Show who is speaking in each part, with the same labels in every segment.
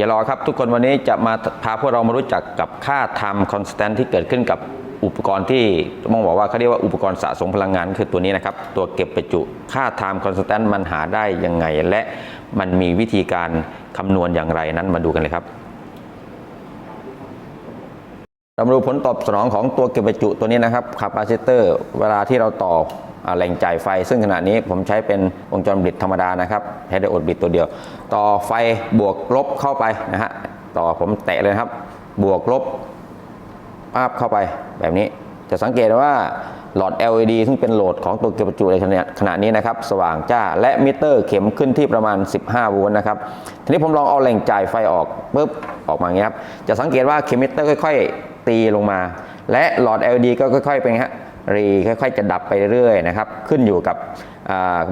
Speaker 1: อย่ารอครับ ทุกคนวันนี้จะมาพาพวกเรามารู้จักกับค่า time constant ที่เกิดขึ้นกับอุปกรณ์ที่มองบอกว่าเขาเรียกว่าอุปกรณ์สะสมพลังงานคือตัวนี้นะครับ ตัวเก็บประจุค่า time constant มันหาได้ยังไง และมันมีวิธีการคำนวณอย่างไรนั้นมาดูกันเลยครับเรามาดูผลตอบสนองของตัวเก็บประจุตัวนี้นะครับคาปาซิเตอร์ เวลาที่เราต่อ แหล่งจ่ายไฟ ซึ่งขณะนี้ผมใช้เป็นวงจรบิดธรรมดานะครับใช้ไดโอดบิดตัวเดียว ต่อไฟบวกลบเข้าไปนะฮะต่อผมแตะเลยครับบวกลบป้าบเข้าไปแบบนี้จะสังเกตว่าหลอด LED ซึ่งเป็นโหลดของตัวเก็บประจุในขณะนี้นะครับ สว่างจ้าและมิเตอร์เข็มขึ้นที่ประมาณ 15 โวลต์นะครับ ทีนี้ผมลองเอาแหล่งจ่ายไฟออกปุ๊บออกมาอย่างนี้ครับ จะสังเกตว่าเข็มมิเตอร์ค่อย ๆ ตีลงมา และหลอด LED ก็ค่อย ๆ เป็นฮะ รีค่อยๆ จะดับไปเรื่อยๆนะครับ ขึ้นอยู่กับ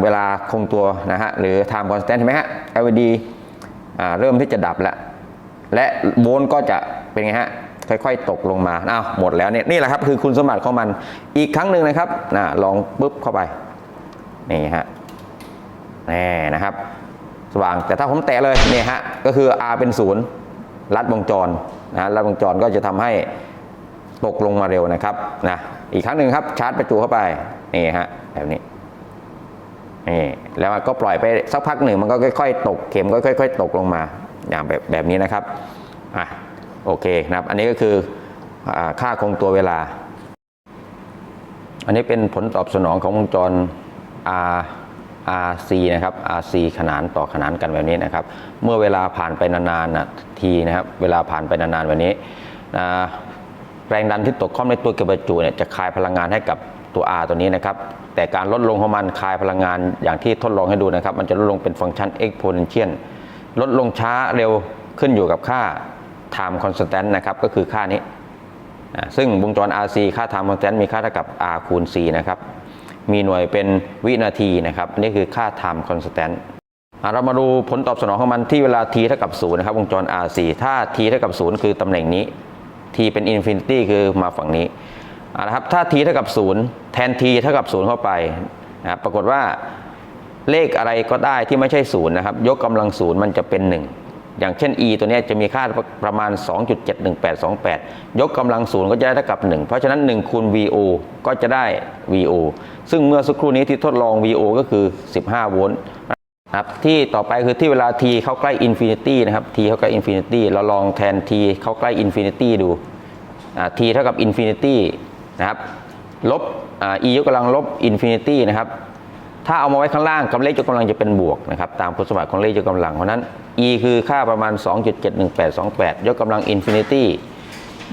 Speaker 1: เวลาคงตัวนะฮะหรือ time constant เห็นไหมฮะ LED เริ่มที่จะดับแล้ว และโวลต์ก็จะเป็นไงฮะค่อยๆ ตกลงมาอ้าวหมดแล้วเนี่ยนี่แหละครับคือคุณสมบัติของมันอีกครั้งหนึ่งนะครับนะลองปุ๊บเข้าไปนี่ฮะแน่นะครับ สว่างแต่ถ้าผมแตะเลยเนี่ยฮะก็คือ R เป็นศูนย์ลัดวงจรนะลัดวงจรก็จะทำให้ ตกลงมาเร็วนะครับนะอีกครั้งหนึ่งครับชาร์จประจุเข้าไปนี่ฮะแบบนี้นี่แล้วก็ปล่อยไปสักพักหนึ่งมันก็ค่อยๆ ตกเข็มก็ค่อย ๆ ตกลงมาอย่างแบบแบบนี้นะครับอะโอเคนะครับ อันนี้ก็คืออค่าคงตัวเวลา อันนี้เป็นผลตอบสนองของวงจร R RC นะครับ RC ขนานต่อขนานกันแบบนี้นะครับ เมื่อเวลาผ่านไปนานๆนะทีนะครับ เวลาผ่านไปนานๆแบบนี้นะ แรงดันที่ตกข้อมในตัวเก็บประจุเนี่ยจะคายพลังงานให้กับตัว R ตัวนี้นะครับ แต่การลดลงของมันคายพลังงานอย่างที่ทดลองให้ดูนะครับ มันจะลดลงเป็นฟังก์ชัน exponential ลดลงช้าเร็วขึ้นอยู่กับค่า time constant นะครับ ก็คือค่านี้ ซึ่งวงจร RC ค่า time constant มีค่าเท่ากับ R คูณ C นะครับ มีหน่วยเป็นวินาทีนะครับ อันนี้คือค่า time constant เรามาดูผลตอบสนองของมันที่เวลา t เท่ากับ0นะครับ วงจร RC ถ้า t เท่ากับ0คือตำแหน่งนี้ t เป็น infinity คือมาฝั่งนี้นะครับถ้า t เท่ากับ 0 แทน t เท่ากับ 0 เข้าไปนะครับปรากฏว่าเลขอะไรก็ได้ที่ไม่ใช่0นะครับยกกำลัง 0 มันจะเป็น 1 อย่างเช่น e ตัวนี้จะมีค่าประมาณ 2.71828 ยกกำลัง 0 ก็จะได้เท่ากับ 1 เพราะฉะนั้น 1 คูณ vo ก็จะได้ vo ซึ่งเมื่อสักครู่นี้ที่ทดลอง vo ก็คือ 15 โวลต์ ครับที่ต่อไปคือที่เวลา t เข้าใกล้อินฟินิตี้นะครับ t เข้าใกล้อินฟินิตี้เราลองแทน t เข้าใกล้อินฟินิตี้ดู t เท่ากับอินฟินิตี้นะครับลบ e ยกกำลังลบอินฟินิตี้นะครับถ้าเอามาไว้ข้างล่างกับเลขยกกำลังจะเป็นบวกนะครับตามคุณสมบัติของเลขยกกำลังเพราะฉะนั้น e คือค่าประมาณ 2.71828 ยกกำลังอินฟินิตี้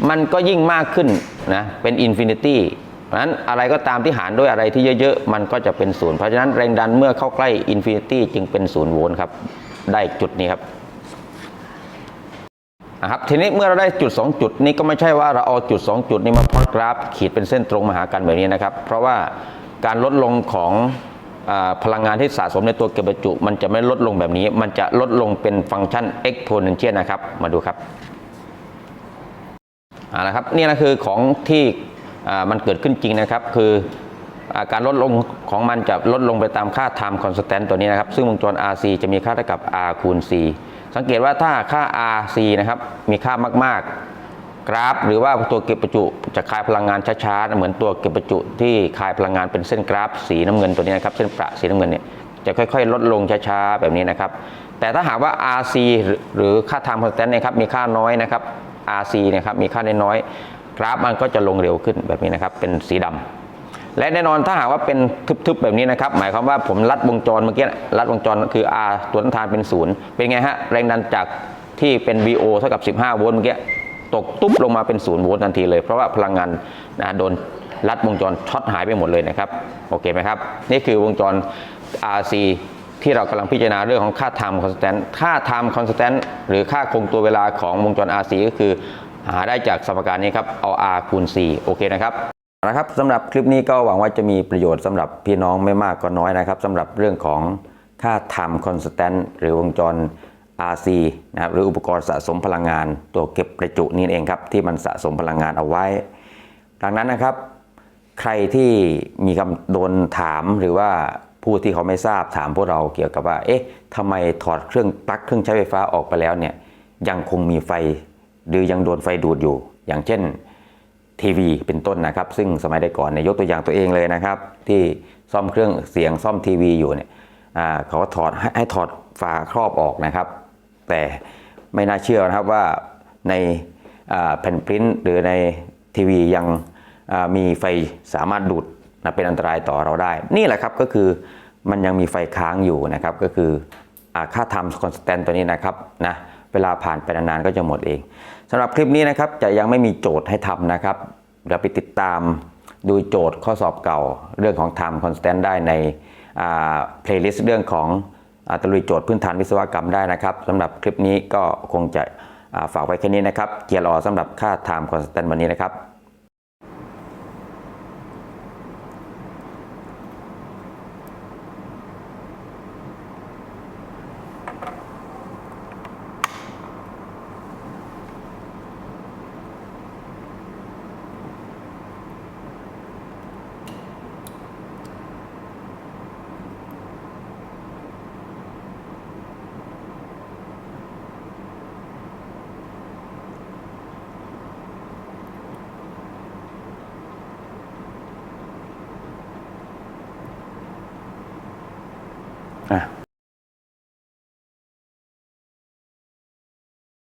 Speaker 1: มันก็ยิ่งมากขึ้นนะเป็นอินฟินิตี้ เพราะฉะนั้นอะไรก็ตามที่หารด้วยอะไรที่เยอะๆ มันก็จะเป็นศูนย์เพราะฉะนั้นแรงดันเมื่อเข้าใกล้อินฟินิตี้จึงเป็นศูนย์โวลต์ครับ ได้จุดนี้ครับนะครับทีนี้เมื่อเราได้จุด 2 จุดนี้ก็ไม่ใช่ว่าเราเอาจุด 2 จุดนี้มาพอตกราฟ ขีดเป็นเส้นตรงมาหากันแบบนี้นะครับ เพราะว่าการลดลงของอพลังงานที่สะสมในตัวเก็บประจุ มันจะไม่ลดลงแบบนี้ มันจะลดลงเป็นฟังก์ชัน exponential นะครับ มาดูครับอ่านะครับนี่นะคือของที่ มันเกิดขึ้นจริงนะครับ คืออาการลดลงของมันจะลดลงไปตามค่า time constant ตัวนี้นะครับ ซึ่งวงจร RC จะมีค่าเท่ากับ R คูณ C สังเกตว่าถ้าค่า RC นะครับ มีค่ามาก ๆ กราฟ หรือว่าตัวเก็บประจุจะคายพลังงานช้า ๆ เหมือนตัวเก็บประจุที่คายพลังงานเป็นเส้นกราฟสีน้ำเงินตัวนี้นะครับ เส้นประสีน้ำเงินเนี่ยจะค่อย ๆ ลดลงช้า ๆ แบบนี้นะครับ แต่ถ้าหากว่า RC หรือค่า time constant นะครับ มีค่าน้อยนะครับ RC นะครับ มีค่าน้อยๆ กราฟมันก็จะลงเร็วขึ้นแบบนี้นะครับ เป็นสีดำและแน่นอนถ้าหากว่าเป็นทึบๆแบบนี้นะครับ หมายความว่าผมลัดวงจรเมื่อกี้ลัดวงจรคือ R ตัวต้นทานเป็นศูนย์เป็นไงฮะแรงดันจากที่เป็น VO เท่ากับ 15 โวลต์เมื่อกี้ตกตุ๊บลงมาเป็นศูนย์โวลต์ทันทีเลย เพราะว่าพลังงานนะโดนลัดวงจรช็อตหายไปหมดเลยนะครับโอเคไหมครับ นี่คือวงจร RC ที่เรากำลังพิจารณาเรื่องของค่า time constant ค่า time constant หรือค่าคงตัวเวลาของวงจร RC ก็คือ หาได้จากสมการนี้ครับเอา R คูณ C โอเคนะครับนะครับสำหรับคลิปนี้ก็หวังว่าจะมีประโยชน์สำหรับพี่น้องไม่มากก็น้อยนะครับสำหรับเรื่องของค่า time constant หรือวงจร RC นะครับหรืออุปกรณ์สะสมพลังงาน ตัวเก็บประจุนี่เองครับที่มันสะสมพลังงานเอาไว้ ดังนั้นนะครับ ใครที่มีคำโดนถามหรือว่าผู้ที่เขาไม่ทราบถามพวกเราเกี่ยวกับว่า เอ๊ะทำไมถอดเครื่องปลั๊กเครื่องใช้ไฟฟ้าออกไปแล้วเนี่ยยังคงมีไฟ หรือยังโดนไฟดูดอยู่ อย่างเช่นทีวีเป็นต้นนะครับ ซึ่งสมัยได้ก่อนเนี่ยยกตัวอย่างตัวเองเลยนะครับ ที่ซ่อมเครื่องเสียงซ่อมทีวีอยู่เนี่ยเขาถอดให้ให้ถอดฝาครอบออกนะครับ แต่ไม่น่าเชื่อนะครับว่าในแผ่นปริ้นหรือในทีวียังมีไฟสามารถดูดนะเป็นอันตรายต่อเราได้ นี่แหละครับก็คือมันยังมีไฟค้างอยู่นะครับ ก็คืออาค่าทำคอนสแตนตัวนี้นะครับนะ เวลาผ่านไปนานๆก็จะหมดเองสำหรับคลิปนี้นะครับจะยังไม่มีโจทย์ให้ทำนะครับเดี๋ยวไปติดตามดูโจทย์ข้อสอบเก่าเรื่องของ time constant ได้ในเพลย์ลิสต์เรื่องของอตะลุยโจทย์พื้นฐานวิศวกรรมได้นะครับสำหรับคลิปนี้ก็คงจะฝากไว้แค่นี้นะครับเกียร์รอสำหรับค่า time constant วันนี้นะครับ อะ